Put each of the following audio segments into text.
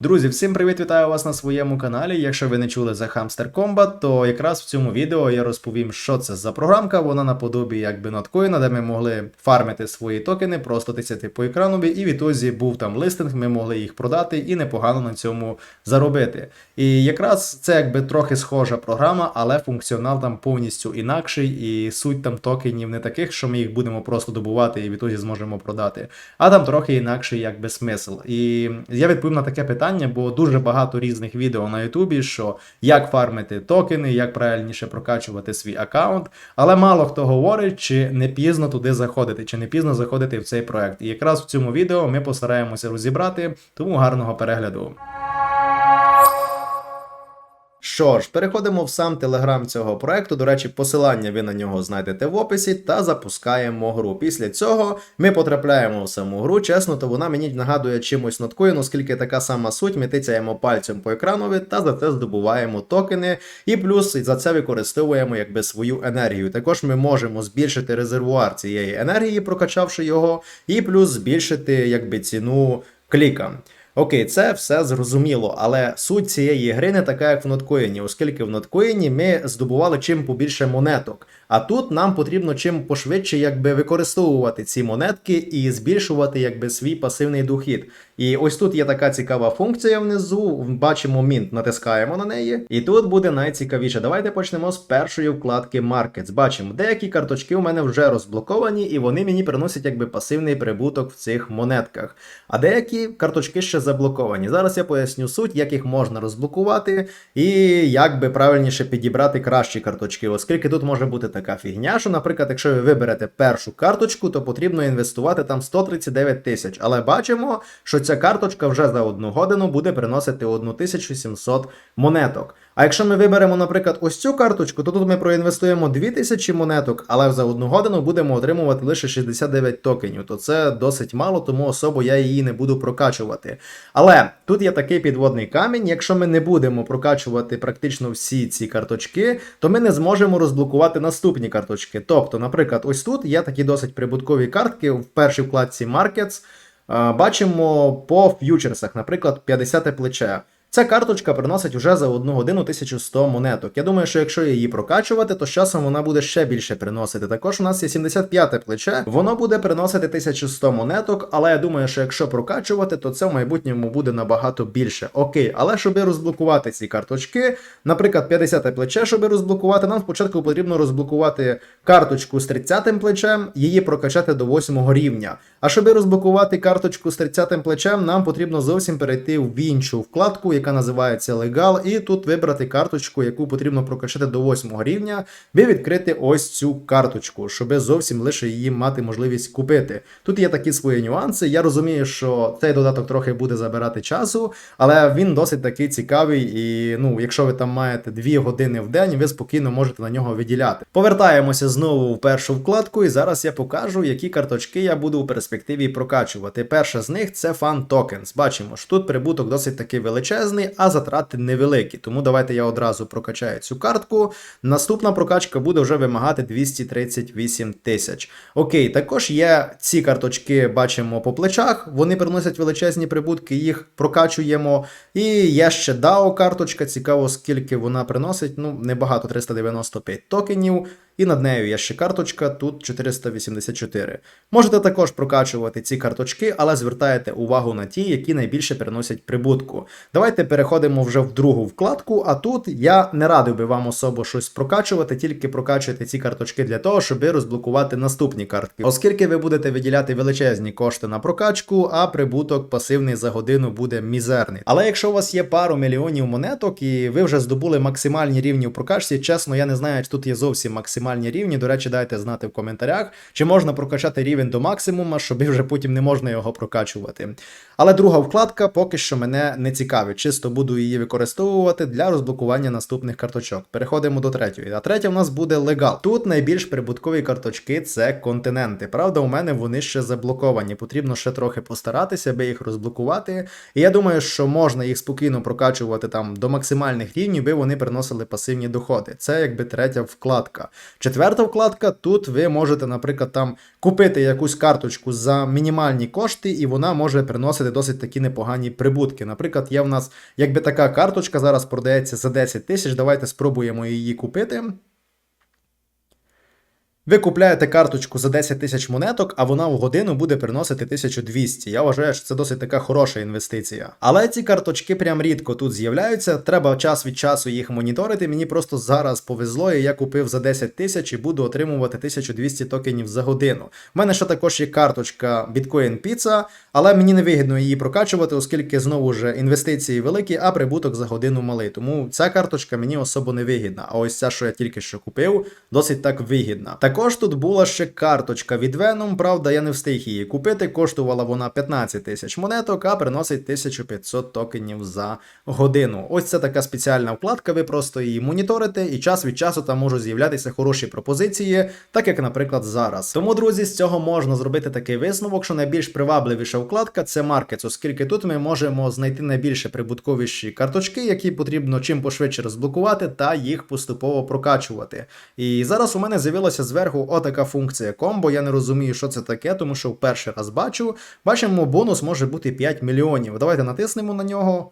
Друзі, всім привіт, вітаю вас на своєму каналі. Якщо ви не чули за Hamster Combat, то якраз в цьому відео я розповім, що це за програмка. Вона наподобі якби ноткоїна, де ми могли фармити свої токени, просто тисяти по екрану, і відтоді був там листинг, ми могли їх продати і непогано на цьому заробити. І якраз це якби трохи схожа програма, але функціонал там повністю інакший, і суть там токенів не таких, що ми їх будемо просто добувати і відтоді зможемо продати. А там трохи інакший якби смисл. І я відповім на таке питання, бо дуже багато різних відео на Ютубі, що як фармити токени, як правильніше прокачувати свій аккаунт. Але мало хто говорить, чи не пізно туди заходити, чи не пізно заходити в цей проект. І якраз в цьому відео ми постараємося розібрати, тому гарного перегляду. Що ж, переходимо в сам телеграм цього проекту. До речі, посилання ви на нього знайдете в описі та запускаємо гру. Після цього ми потрапляємо в саму гру. Чесно, то вона мені нагадує чимось ноткоїн, оскільки така сама суть. Ми тицяємо пальцем по екранові та за це здобуваємо токени. І плюс за це використовуємо якби свою енергію. Також ми можемо збільшити резервуар цієї енергії, прокачавши його, і плюс збільшити якби ціну кліка. Окей, це все зрозуміло, але суть цієї гри не така, як в ноткоїні, оскільки в ноткоїні ми здобували чим побільше монеток. А тут нам потрібно чим пошвидше якби використовувати ці монетки і збільшувати якби свій пасивний дохід. І ось тут є така цікава функція внизу. Бачимо мінт, натискаємо на неї. І тут буде найцікавіше. Давайте почнемо з першої вкладки Markets. Бачимо, деякі карточки у мене вже розблоковані, і вони мені приносять якби пасивний прибуток в цих монетках. А деякі карточки ще заблоковані. Зараз я поясню суть, як їх можна розблокувати, і як би правильніше підібрати кращі карточки, оскільки тут може бути така фігня, що, наприклад, якщо ви виберете першу карточку, то потрібно інвестувати там 139 тисяч. Але бачимо, що ця карточка вже за одну годину буде приносити 1700 монеток. А якщо ми виберемо, наприклад, ось цю карточку, то тут ми проінвестуємо 2000 монеток, але за одну годину будемо отримувати лише 69 токенів. То це досить мало, тому особо я її не буду прокачувати. Але тут є такий підводний камінь. Якщо ми не будемо прокачувати практично всі ці карточки, то ми не зможемо розблокувати наступні карточки. Тобто, наприклад, ось тут є такі досить прибуткові картки в першій вкладці Markets. Бачимо по ф'ючерсах, наприклад, 50 плече. Ця карточка приносить уже за одну годину 1100 монеток. Я думаю, що якщо її прокачувати, то з часом вона буде ще більше приносити. Також у нас є 75 плече, воно буде приносити 1100 монеток, але я думаю, що якщо прокачувати, то це в майбутньому буде набагато більше. Окей, але щоб розблокувати ці карточки, наприклад, 50 плече, щоб розблокувати, нам спочатку потрібно розблокувати карточку з 30 плечем, її прокачати до 8 рівня. А щоб розблокувати карточку з 30 плечем, нам потрібно зовсім перейти в іншу вкладку, яка називається Legal, і тут вибрати карточку, яку потрібно прокачати до 8 рівня, і відкрити ось цю карточку, щоб зовсім лише її мати можливість купити. Тут є такі свої нюанси. Я розумію, що цей додаток трохи буде забирати часу, але він досить такий цікавий. І ну, якщо ви там маєте 2 години в день, ви спокійно можете на нього виділяти. Повертаємося знову в першу вкладку, і зараз я покажу, які карточки я буду у перспективі прокачувати. Перша з них це Fun Tokens. Бачимо, що тут прибуток досить таки величезний, а затрати невеликі. Тому давайте я одразу прокачаю цю картку. Наступна прокачка буде вже вимагати 238 тисяч. Окей, також є ці карточки, бачимо по плечах. Вони приносять величезні прибутки, їх прокачуємо. І є ще DAO карточка. Цікаво, скільки вона приносить. Ну, небагато 395 токенів. І над нею є ще карточка, тут 484. Можете також прокачувати ці карточки, але звертаєте увагу на ті, які найбільше приносять прибутку. Давайте переходимо вже в другу вкладку, а тут я не радив би вам особо щось прокачувати, тільки прокачуйте ці карточки для того, щоб розблокувати наступні картки. Оскільки ви будете виділяти величезні кошти на прокачку, а прибуток пасивний за годину буде мізерний. Але якщо у вас є пару мільйонів монеток і ви вже здобули максимальні рівні в прокачці, чесно, я не знаю, чи тут є зовсім максимальні рівні. До речі, дайте знати в коментарях, чи можна прокачати рівень до максимума, щоб вже потім не можна його прокачувати. Але друга вкладка поки що мене не цікавить. Чисто буду її використовувати для розблокування наступних карточок. Переходимо до третьої. А третя в нас буде легал. Тут найбільш прибуткові карточки це континенти. Правда, у мене вони ще заблоковані. Потрібно ще трохи постаратися, аби їх розблокувати. І я думаю, що можна їх спокійно прокачувати там до максимальних рівнів, би вони приносили пасивні доходи. Це якби третя вкладка. Четверта вкладка, тут ви можете, наприклад, там купити якусь карточку за мінімальні кошти, і вона може приносити досить такі непогані прибутки. Наприклад, є в нас якби така карточка зараз продається за 10 тисяч. Давайте спробуємо її купити. Ви купляєте карточку за 10 тисяч монеток, а вона в годину буде приносити 1200. Я вважаю, що це досить така хороша інвестиція. Але ці карточки прям рідко тут з'являються. Треба час від часу їх моніторити. Мені просто зараз повезло, і я купив за 10 тисяч і буду отримувати 1200 токенів за годину. У мене ще також є карточка Bitcoin Pizza, але мені не вигідно її прокачувати, оскільки знову ж інвестиції великі, а прибуток за годину малий. Тому ця карточка мені особо не вигідна. А ось ця, що я тільки що купив, досить так вигідна. Також тут була ще карточка від Venom, правда, я не встиг її купити. Коштувала вона 15 тисяч монеток, а приносить 1500 токенів за годину. Ось це така спеціальна вкладка, ви просто її моніторите, і час від часу там можуть з'являтися хороші пропозиції, так як, наприклад, зараз. Тому, друзі, з цього можна зробити такий висновок, що найбільш привабливіша вкладка це Markets, оскільки тут ми можемо знайти найбільше прибутковіші карточки, які потрібно чим пошвидше розблокувати та їх поступово прокачувати. І зараз у мене з'явилася зверху отака функція комбо. Я не розумію, що це таке, тому що в перший раз бачу. Бачимо, бонус може бути 5 мільйонів. Давайте натиснемо на нього.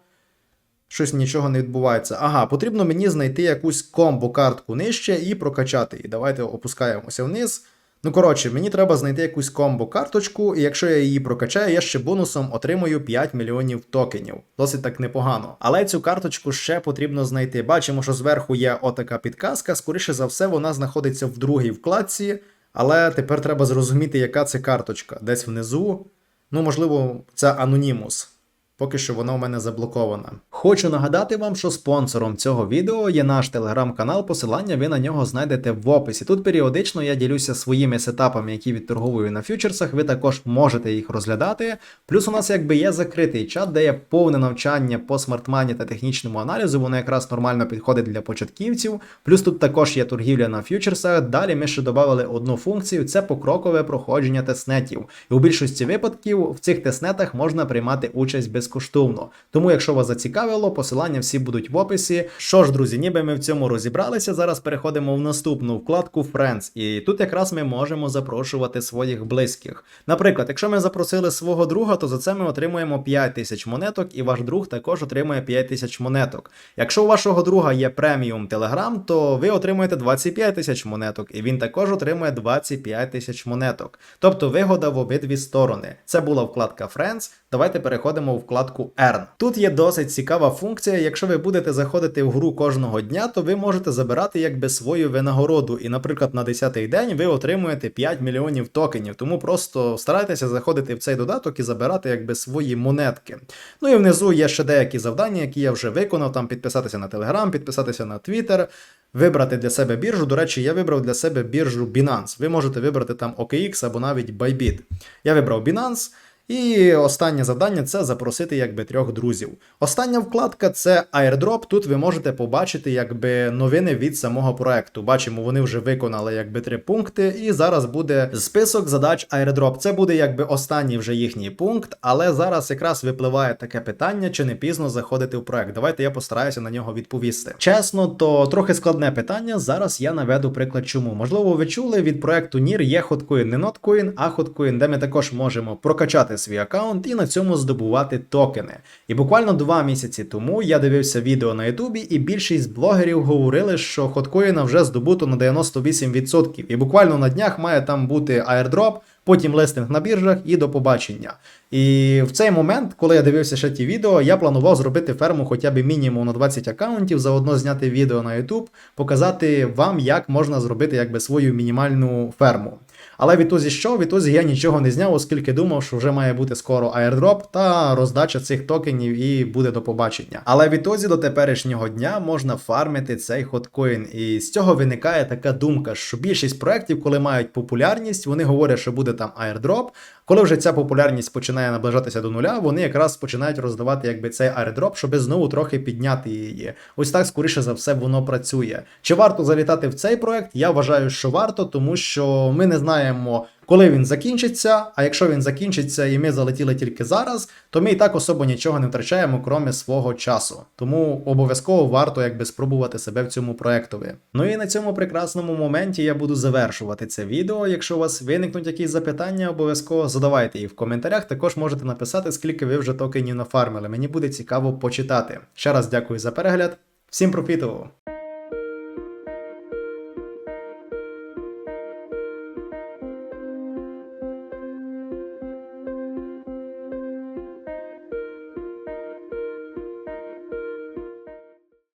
Щось нічого не відбувається. Ага, потрібно мені знайти якусь комбо-картку нижче і прокачати її. Давайте опускаємося вниз. Ну, коротше, мені треба знайти якусь комбо-карточку, і якщо я її прокачаю, я ще бонусом отримую 5 мільйонів токенів. Досить так непогано. Але цю карточку ще потрібно знайти. Бачимо, що зверху є отака підказка. Скоріше за все, вона знаходиться в другій вкладці. Але тепер треба зрозуміти, яка це карточка. Десь внизу. Ну, можливо, це Anonymous. Поки що вона у мене заблокована. Хочу нагадати вам, що спонсором цього відео є наш телеграм-канал. Посилання ви на нього знайдете в описі. Тут періодично я ділюся своїми сетапами, які відторговую на фьючерсах. Ви також можете їх розглядати. Плюс у нас якби є закритий чат, де є повне навчання по смартмані та технічному аналізу. Воно якраз нормально підходить для початківців. Плюс тут також є торгівля на фьючерсах. Далі ми ще додали одну функцію: це покрокове проходження тестнетів. І у більшості випадків в цих тестнетах можна приймати участь безкоштовно. Тому, якщо вас зацікавило, посилання всі будуть в описі. Що ж, друзі, ніби ми в цьому розібралися. Зараз переходимо в наступну вкладку Friends. І тут якраз ми можемо запрошувати своїх близьких. Наприклад, якщо ми запросили свого друга, то за це ми отримуємо 5 тисяч монеток, і ваш друг також отримує 5 тисяч монеток. Якщо у вашого друга є преміум Telegram, то ви отримуєте 25 тисяч монеток, і він також отримує 25 тисяч монеток. Тобто вигода в обидві сторони. Це була вкладка Friends. Давайте переходимо у вкладку Earn. Тут є досить цікава функція. Якщо ви будете заходити в гру кожного дня, то ви можете забирати якби свою винагороду. І, наприклад, на 10-й день ви отримуєте 5 мільйонів токенів. Тому просто старайтеся заходити в цей додаток і забирати якби свої монетки. Ну і внизу є ще деякі завдання, які я вже виконав. Там підписатися на Telegram, підписатися на Twitter. Вибрати для себе біржу. До речі, я вибрав для себе біржу Binance. Ви можете вибрати там OKX або навіть Bybit. Я вибрав Binance. І останнє завдання це запросити якби трьох друзів. Остання вкладка це airdrop. Тут ви можете побачити якби новини від самого проекту. Бачимо, вони вже виконали якби три пункти, і зараз буде список задач airdrop. Це буде якби останній вже їхній пункт, але зараз якраз випливає таке питання, чи не пізно заходити в проект. Давайте я постараюся на нього відповісти. Чесно, то трохи складне питання. Зараз я наведу приклад, чому. Можливо, ви чули від проекту NIR є хоткоін, не ноткоін, а хоткоін, де ми також можемо прокачати свій аккаунт і на цьому здобувати токени. І буквально два місяці тому я дивився відео на Ютубі, і більшість блогерів говорили, що хоткоїна вже здобуто на 98%. І буквально на днях має там бути аірдроп, потім листинг на біржах і до побачення. І в цей момент, коли я дивився ще ті відео, я планував зробити ферму хоча б мінімум на 20 аккаунтів, заодно зняти відео на YouTube, показати вам, як можна зробити якби свою мінімальну ферму. Але відтоді що? Відтоді я нічого не зняв, оскільки думав, що вже має бути скоро airdrop та роздача цих токенів і буде до побачення. Але відтоді до теперішнього дня можна фармити цей хоткоін. І з цього виникає така думка, що більшість проєктів, коли мають популярність, вони говорять, що буде там airdrop. Коли вже ця популярність починає наближатися до нуля, вони якраз починають роздавати якби цей аердроп, щоб знову трохи підняти її. Ось так, скоріше за все, воно працює. Чи варто залітати в цей проект? Я вважаю, що варто, тому що ми не знаємо. Коли він закінчиться. А якщо він закінчиться і ми залетіли тільки зараз, то ми і так особо нічого не втрачаємо, кроме свого часу. Тому обов'язково варто якби спробувати себе в цьому проектові. Ну і на цьому прекрасному моменті я буду завершувати це відео. Якщо у вас виникнуть якісь запитання, обов'язково задавайте їх в коментарях. Також можете написати, скільки ви вже токенів нафармили. Мені буде цікаво почитати. Ще раз дякую за перегляд. Всім профітово!